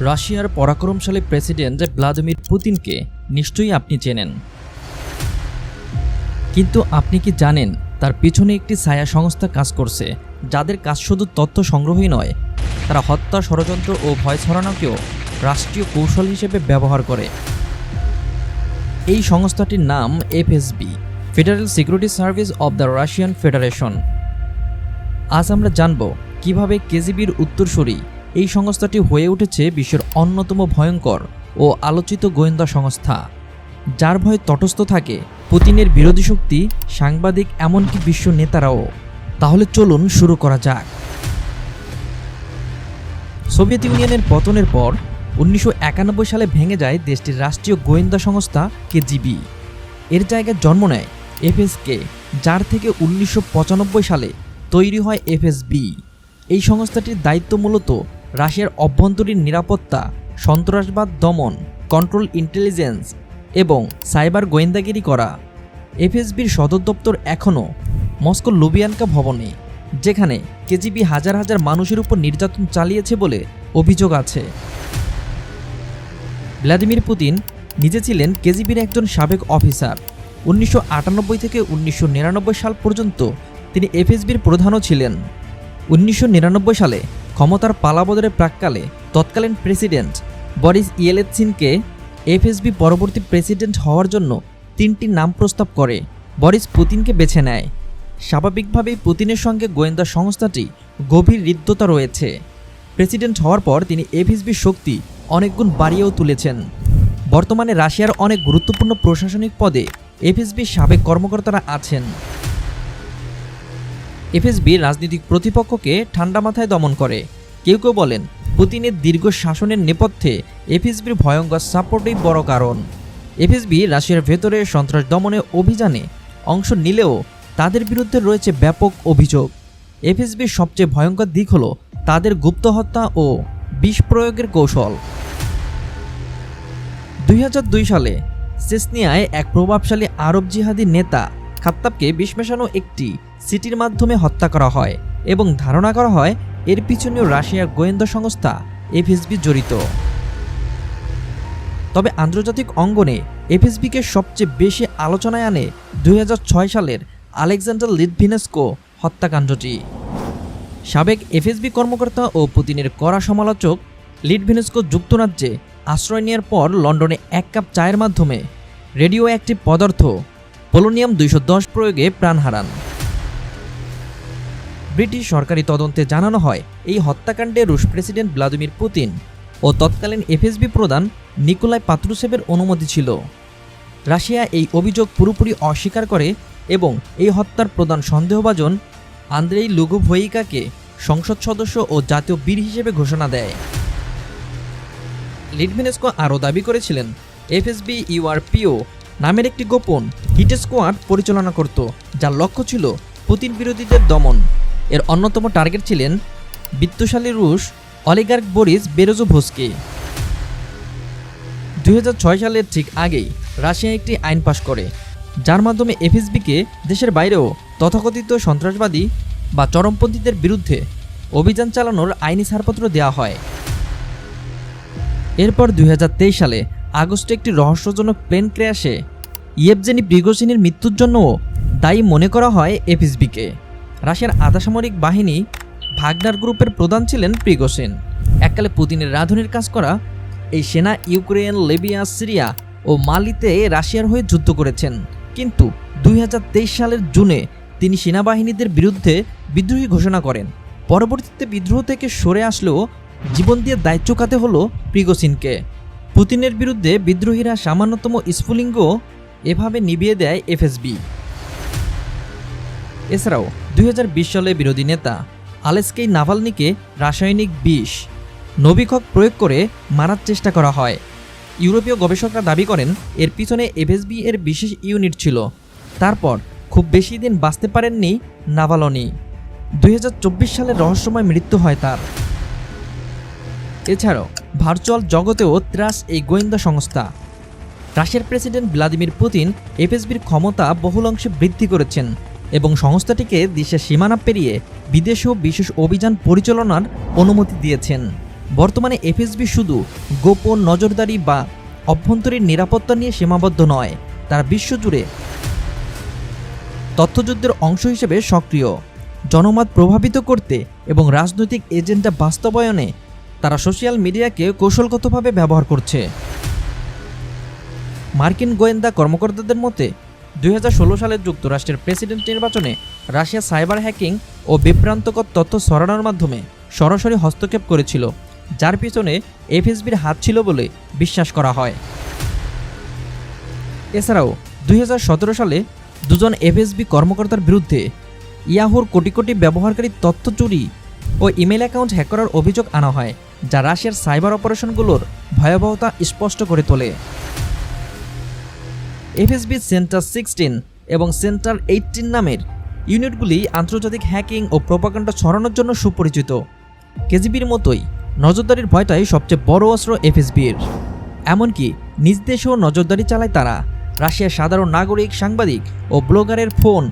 রাশিয়ার পরাক্রমশালী president Vladimir পুতিনকে নিশ্চয়ই আপনি চেনেন। কিন্তু আপনি কি জানেন তার পিছনে একটি ছায়া সংস্থা কাজ করছে, যাদের কাজ শুধু তথ্য সংগ্রহই নয়, তারা হত্যা, ষড়যন্ত্র ও ভয় ছড়ানোকেও রাষ্ট্রীয় কৌশল হিসেবে ব্যবহার করে। এই সংস্থাটির নাম FSB, Federal Security Service of the Russian Federation. আজ আমরা জানব কীভাবে কেজিবির উত্তরসূরি এই সংস্থাটি হয়ে উঠেছে বিশ্বের অন্যতম ভয়ঙ্কর ও আলোচিত গোয়েন্দা সংস্থা, যার ভয় তটস্থ থাকে পুতিনের বিরোধী শক্তি, সাংবাদিক এমনকি বিশ্ব নেতারাও। তাহলে চলুন শুরু করা যাক। সোভিয়েত ইউনিয়নের পতনের পর উনিশশো একানব্বই সালে ভেঙে যায় দেশটির রাষ্ট্রীয় গোয়েন্দা সংস্থা কেজিবি। এর জায়গায় জন্ম নেয় এফএসকে, যার থেকে উনিশশো পঁচানব্বই সালে তৈরি হয় এফএসবি। এই সংস্থাটির দায়িত্ব মূলত রাশিয়ার অভ্যন্তরীণ নিরাপত্তা, সন্ত্রাসবাদ দমন কন্ট্রোল ইন্টেলিজেন্স এবং সাইবার গোয়েন্দাগিরি করা। এফএসবির সদর দপ্তর এখনও মস্কো লুবিয়ানকা ভবনে, যেখানে কেজিবি হাজার হাজার মানুষের উপর নির্যাতন চালিয়েছে বলে অভিযোগ আছে। ভ্লাদিমির পুতিন নিজে ছিলেন কেজিবির একজন সাবেক অফিসার। উনিশশো আটানব্বই থেকে উনিশশো নিরানব্বই সাল পর্যন্ত তিনি এফএসবির প্রধানও ছিলেন। উনিশশো নিরানব্বই সালে ক্ষমতার পালাবদলের প্রাককালে তৎকালীন প্রেসিডেন্ট বরিস ইয়েলেৎসিনকে এফএসবি পরবর্তী প্রেসিডেন্ট হওয়ার জন্য তিনটি নাম প্রস্তাব করে। বরিস পুতিনকে বেছে নেয়। স্বাভাবিকভাবেই পুতিনের সঙ্গে গোয়েন্দা সংস্থাটি গভীর হৃদ্যতা রয়েছে। প্রেসিডেন্ট হওয়ার পর তিনি এফএসবির শক্তি অনেকগুণ বাড়িয়েও তুলেছেন। বর্তমানে রাশিয়ার অনেক গুরুত্বপূর্ণ প্রশাসনিক পদে এফএসবির সাবেক কর্মকর্তারা আছেন। এফএসবি রাজনৈতিক প্রতিপক্ষকে ঠান্ডা মাথায় দমন করে। কেউ কেউ বলেন, পুতিনের দীর্ঘ শাসনের নেপথ্যে এফএসবির ভয়ঙ্কর সাপোর্টই বড় কারণ। এফএসবি রাশিয়ার ভেতরে সন্ত্রাস দমনে অভিযানে অংশ নিলেও তাদের বিরুদ্ধে রয়েছে ব্যাপক অভিযোগ। এফএসবির সবচেয়ে ভয়ঙ্কর দিক হলো তাদের গুপ্ত হত্যা ও বিষ প্রয়োগের কৌশল। দুই হাজার দুই সালে চেসনিয়ায় এক প্রভাবশালী আরব জিহাদি নেতা খাত্তাবকে বিষ মেশানো একটি সিটির মাধ্যমে হত্যা করা হয় এবং ধারণা করা হয় এর পিছনেও রাশিয়ার গোয়েন্দা সংস্থা এফএসবি জড়িত। তবে আন্তর্জাতিক অঙ্গনে এফএসবিকে সবচেয়ে বেশি আলোচনায় আনে দুই হাজার ছয় সালের আলেকজান্ডার লিডভিনেস্কো হত্যাকাণ্ডটি। সাবেক এফএসবি কর্মকর্তা ও পুতিনের কড়া সমালোচক লিডভিনেস্কো যুক্তরাজ্যে আশ্রয় নেওয়ার পর লন্ডনে এক কাপ চায়ের মাধ্যমে রেডিও অ্যাক্টিভ পদার্থ, পোলোনিয়াম দুইশো দশ প্রয়োগে প্রাণ হারান। ব্রিটিশ সরকারি তদন্তে জানানো হয়, এই হত্যাকাণ্ডে রুশ প্রেসিডেন্ট ভ্লাদিমির পুতিন ও তৎকালীন এফএসবি প্রধান নিকোলাই পাত্রুসেভের অনুমতি ছিল। রাশিয়া এই অভিযোগ পুরোপুরি অস্বীকার করে এবং এই হত্যার প্রধান সন্দেহভাজন আন্দ্রেই লুগুভয়িকাকে সংসদ সদস্য ও জাতীয় বীর হিসেবে ঘোষণা দেয়। লিডভিনেস্কো আরও দাবি করেছিলেন, এফএসবি ইউআরপিও নামের একটি গোপন হিট স্কোয়াড পরিচালনা করত, যার লক্ষ্য ছিল পুতিন বিরোধীদের দমন এর অন্যতম টার্গেট ছিলেন বিত্তশালী রুশ অলিগার্ক বরিস বেরোজোভস্কি। দুই সালের ঠিক আগেই রাশিয়া একটি আইন পাশ করে, যার মাধ্যমে এফএসবিকে দেশের বাইরেও তথাকথিত সন্ত্রাসবাদী বা চরমপন্থীদের বিরুদ্ধে অভিযান চালানোর আইনি ছাড়পত্র দেওয়া হয়। এরপর দুই হাজার তেইশ সালে আগস্টে একটি রহস্যজনক প্লেন ক্র্যাশে ইয়েবজেনি প্রিগোসিনের মৃত্যুর জন্যও দায়ী মনে করা হয় এফএসবিকে। রাশিয়ার আধাসামরিক বাহিনী ভাগনার গ্রুপের প্রধান ছিলেন প্রিগোসেন। এককালে পুতিনের রাঁধুনির কাজ করা এই সেনা ইউক্রেন, লিবিয়া, সিরিয়া ও মালিতে রাশিয়ার হয়ে যুদ্ধ করেছেন। কিন্তু দুই হাজার তেইশ সালের জুনে তিনি সেনাবাহিনীদের বিরুদ্ধে বিদ্রোহী ঘোষণা করেন। পরবর্তীতে বিদ্রোহ থেকে সরে আসলেও জীবন দিয়ে দায়িত্ব কাতে হলো প্রিগোসিনকে। পুতিনের বিরুদ্ধে বিদ্রোহীরা সামান্যতম স্ফুলিঙ্গ এভাবে নিভিয়ে দেয় এফএসবি। এছাড়াও দুই হাজার বিশ সালে বিরোধী নেতা আলেস্কেই নাভালনিকে রাসায়নিক বিষ নবিক্ষক প্রয়োগ করে মারার চেষ্টা করা হয়। ইউরোপীয় গবেষকরা দাবি করেন, এর পিছনে এফএসবি এর বিশেষ ইউনিট ছিল। তারপর খুব বেশি দিন বাঁচতে পারেননি নাভালনি। দুই হাজার চব্বিশ সালে রহস্যময় মৃত্যু হয় তার। এছাড়াও, ভার্চুয়াল জগতেও ত্রাস এই গোয়েন্দা সংস্থা। রাশিয়ার প্রেসিডেন্ট ভ্লাদিমির পুতিন এফএসবির ক্ষমতা বহুল অংশে বৃদ্ধি করেছেন। এবং সংস্থাটিকে দেশের সীমানা পেরিয়ে বিদেশেও বিশেষ অভিযান পরিচালনার অনুমতি দিয়েছেন। বর্তমানে এফএসবি শুধু গোপন নজরদারি বা অভ্যন্তরীণ নিরাপত্তা নিয়ে সীমাবদ্ধ নয়, তারা বিশ্বজুড়ে তথ্যযুদ্ধের অংশ হিসেবে সক্রিয়। জনমত প্রভাবিত করতে এবং রাজনৈতিক এজেন্ডা বাস্তবায়নে তারা সোশ্যাল মিডিয়াকে কৌশলগতভাবে ব্যবহার করছে। মার্কিন গোয়েন্দা কর্মকর্তাদের মতে ষোলো সালে যুক্তরাষ্ট্রের প্রেসিডেন্ট নির্বাচনে রাশিয়া সাইবার হ্যাকিং ও বিভ্রান্তকর তথ্য ছড়ানোর মাধ্যমে সরাসরি হস্তক্ষেপ করেছিল, যার পিছনে এফএসবির হাত ছিল বলে বিশ্বাস করা হয়। এছাড়াও, দুই হাজার সতেরো সালে দুজন এফএসবি কর্মকর্তার বিরুদ্ধে ইয়াহুর কোটি কোটি ব্যবহারকারী তথ্য চুরি ও ইমেল অ্যাকাউন্ট হ্যাক করার অভিযোগ আনা হয়, যা রাশিয়ার সাইবার অপারেশনগুলোর ভয়াবহতা স্পষ্ট করে তোলে। এফএসবি সেন্টার সিক্সটিন এবং সেন্টার এইটিন নামের ইউনিটগুলি আন্তর্জাতিক হ্যাকিং ও প্রোপাগান্ডা ছড়ানোর জন্য সুপরিচিত। কেজিবির মতোই, নজরদারির ভয়টাই সবচেয়ে বড় অস্ত্র এফএসবির। এমনকি নিজ দেশেও নজরদারি চালায় তারা। রাশিয়ার সাধারণ নাগরিক, সাংবাদিক ও ব্লগারের ফোন,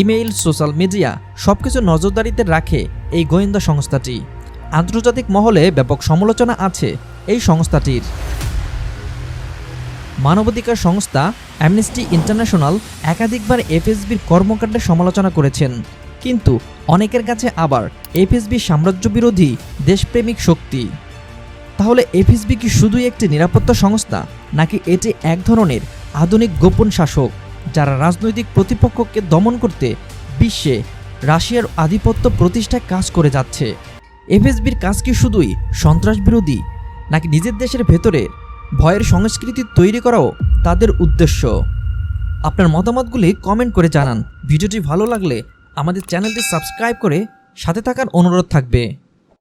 ইমেইল, সোশ্যাল মিডিয়া সব কিছু নজরদারিতে রাখে এই গোয়েন্দা সংস্থাটি। আন্তর্জাতিক মহলে ব্যাপক সমালোচনা আছে এই সংস্থাটির। মানবাধিকার সংস্থা অ্যামনেস্টি ইন্টারন্যাশনাল একাধিকবার এফএসবির কর্মকাণ্ডের সমালোচনা করেছেন। কিন্তু অনেকের কাছে আবার এফএসবি সাম্রাজ্য বিরোধী দেশপ্রেমিক শক্তি। তাহলে এফএসবি কি শুধুই একটি নিরাপত্তা সংস্থা, নাকি এটি এক ধরনের আধুনিক গোপন শাসক, যারা রাজনৈতিক প্রতিপক্ষকে দমন করতে বিশ্বে রাশিয়ার আধিপত্য প্রতিষ্ঠায় কাজ করে যাচ্ছে? এফএসবির কাজ কি শুধুই সন্ত্রাস বিরোধী নাকি নিজের দেশের ভেতরে ভয়ের সংস্কৃতি তৈরি করাও তাদের উদ্দেশ্য। আপনার মতামতগুলি কমেন্ট করে জানান। ভিডিওটি ভালো লাগলে আমাদের চ্যানেলটি সাবস্ক্রাইব করে সাথে থাকার অনুরোধ থাকবে।